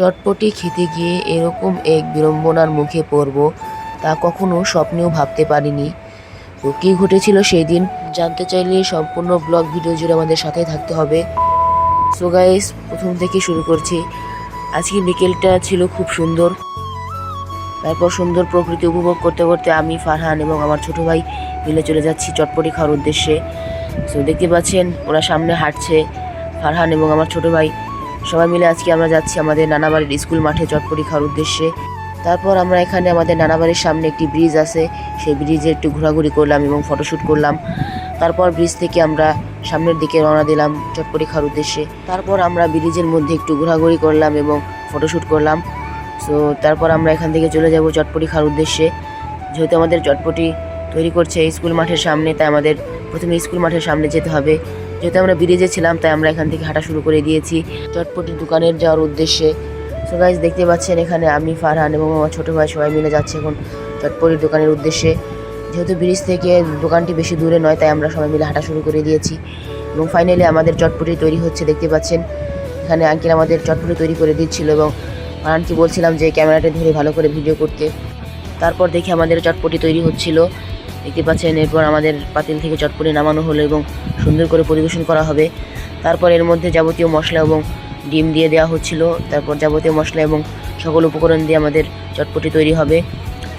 চটপটি খেতে গিয়ে এরকম এক বিড়ম্বনার মুখে পড়ব, তা কখনো স্বপ্নেও ভাবতে পারিনি। তো কী ঘটেছিল সেই দিন জানতে চাইলে সম্পূর্ণ ব্লগ ভিডিও জুড়ে আমাদের সাথে থাকতে হবে। সো গাইস প্রথম থেকে শুরু করছি। আজকে বিকেলটা ছিল খুব সুন্দর। তারপর সুন্দর প্রকৃতি উপভোগ করতে করতে আমি, ফারহান এবং আমার ছোট ভাই মিলে চলে যাচ্ছি চটপটি খাওয়ার উদ্দেশ্যে। সো দেখতে পাচ্ছেন, ওরা সামনে হাঁটছে। ফারহান এবং আমার ছোট ভাই সবাই মিলে আজকে আমরা যাচ্ছি আমাদের নানাবাড়ির স্কুল মাঠে চটপটি খাওয়ার উদ্দেশ্যে। তারপর আমরা এখানে আমাদের নানাবাড়ির সামনে একটি ব্রিজ আছে। সেই ব্রিজে একটু ঘোরাঘুরি করলাম এবং ফটোশ্যুট করলাম। তারপর ব্রিজ থেকে আমরা সামনের দিকে রওনা দিলাম চটপটি খাওয়ার উদ্দেশ্যে। তারপর আমরা ব্রিজের মধ্যে একটু ঘোরাঘুরি করলাম এবং ফটোশ্যুট করলাম। সো তারপর আমরা এখান থেকে চলে যাব চটপটি খাওয়ার উদ্দেশ্যে। যেহেতু আমাদের চটপটি তৈরি করছে স্কুল মাঠের সামনে, তাই আমাদের প্রথমে স্কুল মাঠের সামনে যেতে হবে। যেহেতু আমরা ব্রিজে ছিলাম, তাই আমরা এখান থেকে হাঁটা শুরু করে দিয়েছি। চটপটি দোকানের যাওয়ার উদ্দেশ্যে। সো গাইজ দেখতে পাচ্ছেন এখানে আমি, ফারহান এবং আমার ছোটো ভাই সবাই মিলে যাচ্ছে এখন চটপটির দোকানের উদ্দেশ্যে। যেহেতু ব্রিজ থেকে দোকানটি বেশি দূরে নয়, তাই আমরা সবাই মিলে হাঁটা শুরু করে দিয়েছি। এবং ফাইনালি আমাদের চটপটি তৈরি হচ্ছে, দেখতে পাচ্ছেন। এখানে আঙ্কেল আমাদের চটপটি তৈরি করে দিচ্ছিল এবং ফারহানকে বলছিলাম যে, ক্যামেরাটা ধরে ভালো করে ভিডিও করতে। তারপর দেখি আমাদের চটপটি তৈরি হচ্ছিল। দেখতে পাচ্ছেন এরপর আমাদের পাতিল থেকে চটপটি নামানো হলো এবং সুন্দর করে পরিবেশন করা হবে। তারপর এর মধ্যে যাবতীয় মশলা এবং ডিম দিয়ে দেওয়া হচ্ছিল। তারপর যাবতীয় মশলা এবং সকল উপকরণ দিয়ে আমাদের চটপটি তৈরি হবে।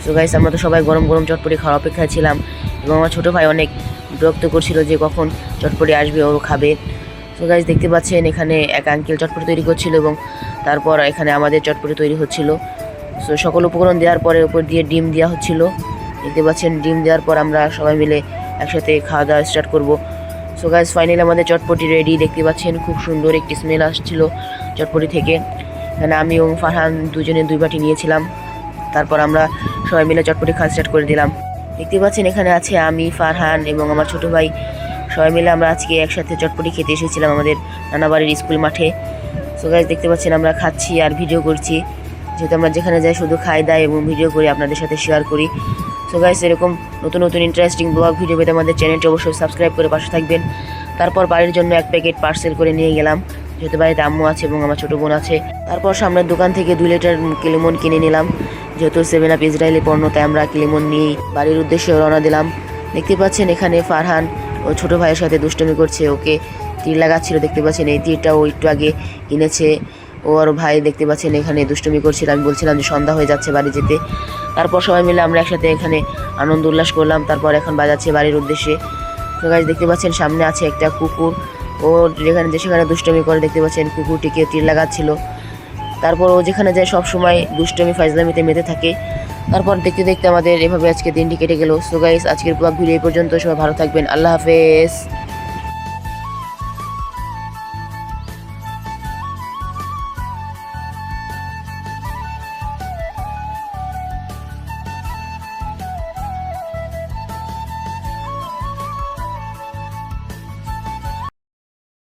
সো গাইস আমরা তো সবাই গরম গরম চটপটি খাওয়ার অপেক্ষায় ছিলাম এবং আমার ছোটো ভাই অনেক বিরক্ত করছিল যে কখন চটপটি আসবে, ও খাবে। সো গাইস দেখতে পাচ্ছেন এখানে এক আঙ্কেল চটপটি তৈরি করছিল এবং তারপর এখানে আমাদের চটপটি তৈরি হচ্ছিল। সো সকল উপকরণ দেওয়ার পরে উপর দিয়ে ডিম দেওয়া হচ্ছিল। দেখতে পাচ্ছেন, ডিম দেওয়ার পর আমরা সবাই মিলে একসাথে খাওয়া দাওয়া স্টার্ট করব। সো গাইস ফাইনালি আমাদের চটপটি রেডি দেখতে পাচ্ছেন, খুব সুন্দর একটি স্মেল আসছিল চটপটি থেকে। এখানে আমি এবং ফারহান দুজনে দুই বাটি নিয়েছিলাম। তারপর আমরা সবাই মিলে চটপটি খাওয়া স্টার্ট করে দিলাম। দেখতে পাচ্ছেন, এখানে আছে আমি, ফারহান এবং আমার ছোট ভাই। সবাই মিলে আমরা আজকে একসাথে চটপটি খেতে এসেছিলাম আমাদের নানাবাড়ির স্কুল মাঠে। সো গাইজ দেখতে পাচ্ছেন, আমরা খাচ্ছি আর ভিডিও করছি। যেহেতু আমরা যেখানে যাই শুধু খাই, দাই এবং ভিডিও করি, আপনাদের সাথে শেয়ার করি। সো গাইস এরকম নতুন নতুন ইন্টারেস্টিং ব্লগ ভিডিও পেতে আমাদের চ্যানেলটি অবশ্যই সাবস্ক্রাইব করে পাশে থাকবেন। তারপর বাড়ির জন্য এক প্যাকেট পার্সেল করে নিয়ে গেলাম, যেহেতু বাড়িতে আম্মু আছে এবং আমার ছোটো বোন আছে। তারপর সামনের দোকান থেকে দুই লিটার কিলিমন কিনে নিলাম। যেহেতু সেভেন আপ ইসরায়েলি পণ্য, তাই আমরা কিলিমন নিয়েই বাড়ির উদ্দেশ্যে রওনা দিলাম। দেখতে পাচ্ছেন এখানে ফারহান, ও ছোটো ভাইয়ের সাথে দুষ্টমি করছে, ওকে তীর লাগাচ্ছিল। দেখতে পাচ্ছেন এই তীরটা ও একটু আগে কিনেছে। ও আর ভাই দেখতে পাচ্ছেন এখানে দুষ্টমি করছিল। আমি বলছিলাম যে সন্ধ্যা হয়ে যাচ্ছে বাড়ি যেতে। তারপর সবাই মিলে আমরা একসাথে এখানে আনন্দ উল্লাস করলাম। তারপর এখন বাজাচ্ছে বাড়ির উদ্দেশ্যে। তো গাছ দেখতে পাচ্ছেন সামনে আছে একটা কুকুর। ও যেখানে যে সেখানে দুষ্টমি করে দেখতে পাচ্ছেন কুকুরটিকে তীর লাগাচ্ছিল। তারপর ও যেখানে যায় সব সময় দুষ্টমি ফাইজলামিতে মেতে থাকে। তারপর দেখতে দেখতে আমাদের এভাবে আজকে দিনটি কেটে গেল। সো গাইস আজকের ব্লগ ভিডিও এই পর্যন্ত। সবাই ভালো থাকবেন। আল্লাহ হাফেজ।